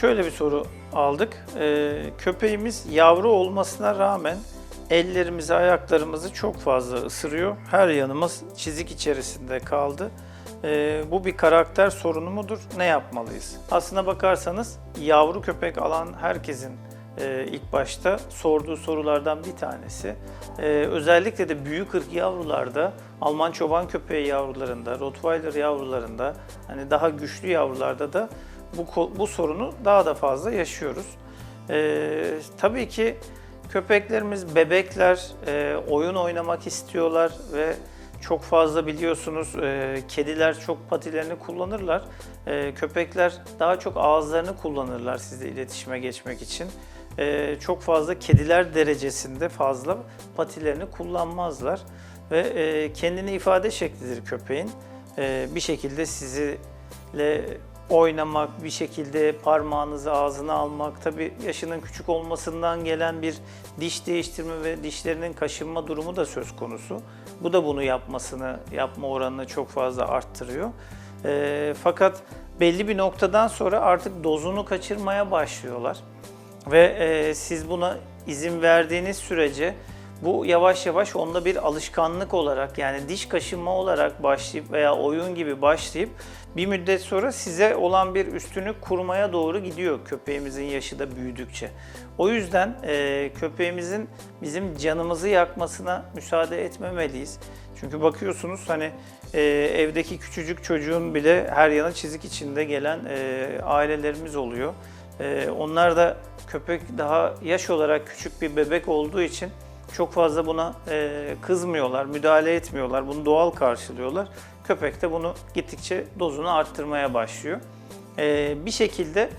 Şöyle bir soru aldık. Ee, köpeğimiz yavru olmasına rağmen ellerimizi, ayaklarımızı çok fazla ısırıyor. Her yanımız çizik içerisinde kaldı. Ee, bu bir karakter sorunu mudur? Ne yapmalıyız? Aslına bakarsanız yavru köpek alan herkesin e, ilk başta sorduğu sorulardan bir tanesi. Ee, özellikle de büyük ırk yavrularda, Alman çoban köpeği yavrularında, Rottweiler yavrularında, hani daha güçlü yavrularda da bu, bu sorunu daha da fazla yaşıyoruz. Ee, tabii ki köpeklerimiz bebekler, e, oyun oynamak istiyorlar ve çok fazla biliyorsunuz e, kediler çok patilerini kullanırlar. E, köpekler daha çok ağızlarını kullanırlar sizle iletişime geçmek için. E, çok fazla kediler derecesinde fazla patilerini kullanmazlar. Ve e, kendini ifade şeklidir köpeğin. E, bir şekilde sizinle oynamak, bir şekilde parmağınızı ağzına almak, tabii yaşının küçük olmasından gelen bir diş değiştirme ve dişlerinin kaşınma durumu da söz konusu. Bu da bunu yapmasını, yapma oranını çok fazla arttırıyor. Ee, fakat belli bir noktadan sonra artık dozunu kaçırmaya başlıyorlar. Ve e, siz buna izin verdiğiniz sürece bu yavaş yavaş onda bir alışkanlık olarak yani diş kaşınma olarak başlayıp veya oyun gibi başlayıp bir müddet sonra size olan bir üstünlük kurmaya doğru gidiyor köpeğimizin yaşı da büyüdükçe. O yüzden e, köpeğimizin bizim canımızı yakmasına müsaade etmemeliyiz. Çünkü bakıyorsunuz hani e, evdeki küçücük çocuğun bile her yana çizik içinde gelen e, ailelerimiz oluyor. E, onlar da köpek daha yaş olarak küçük bir bebek olduğu için çok fazla buna e, kızmıyorlar, müdahale etmiyorlar, bunu doğal karşılıyorlar. Köpek de bunu gittikçe dozunu arttırmaya başlıyor. E, bir şekilde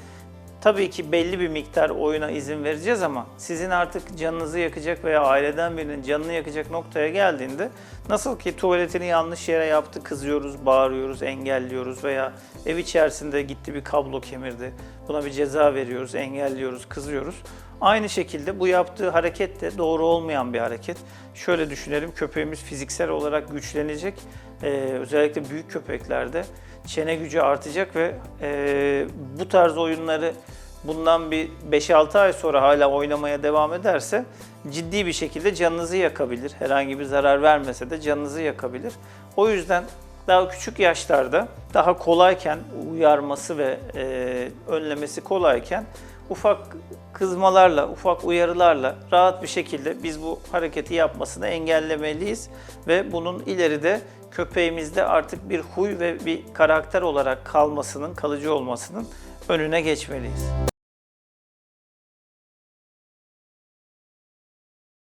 tabii ki belli bir miktar oyuna izin vereceğiz ama sizin artık canınızı yakacak veya aileden birinin canını yakacak noktaya geldiğinde nasıl ki tuvaletini yanlış yere yaptı kızıyoruz, bağırıyoruz, engelliyoruz veya ev içerisinde gitti bir kablo kemirdi buna bir ceza veriyoruz, engelliyoruz, kızıyoruz. Aynı şekilde bu yaptığı hareket de doğru olmayan bir hareket. Şöyle düşünelim köpeğimiz fiziksel olarak güçlenecek. Ee, özellikle büyük köpeklerde çene gücü artacak ve e, bu tarz oyunları bundan bir 5-6 ay sonra hala oynamaya devam ederse ciddi bir şekilde canınızı yakabilir. Herhangi bir zarar vermese de canınızı yakabilir. O yüzden daha küçük yaşlarda daha kolayken uyarması ve e, önlemesi kolayken ufak kızmalarla, ufak uyarılarla rahat bir şekilde biz bu hareketi yapmasını engellemeliyiz ve bunun ileride köpeğimizde artık bir huy ve bir karakter olarak kalmasının, kalıcı olmasının önüne geçmeliyiz.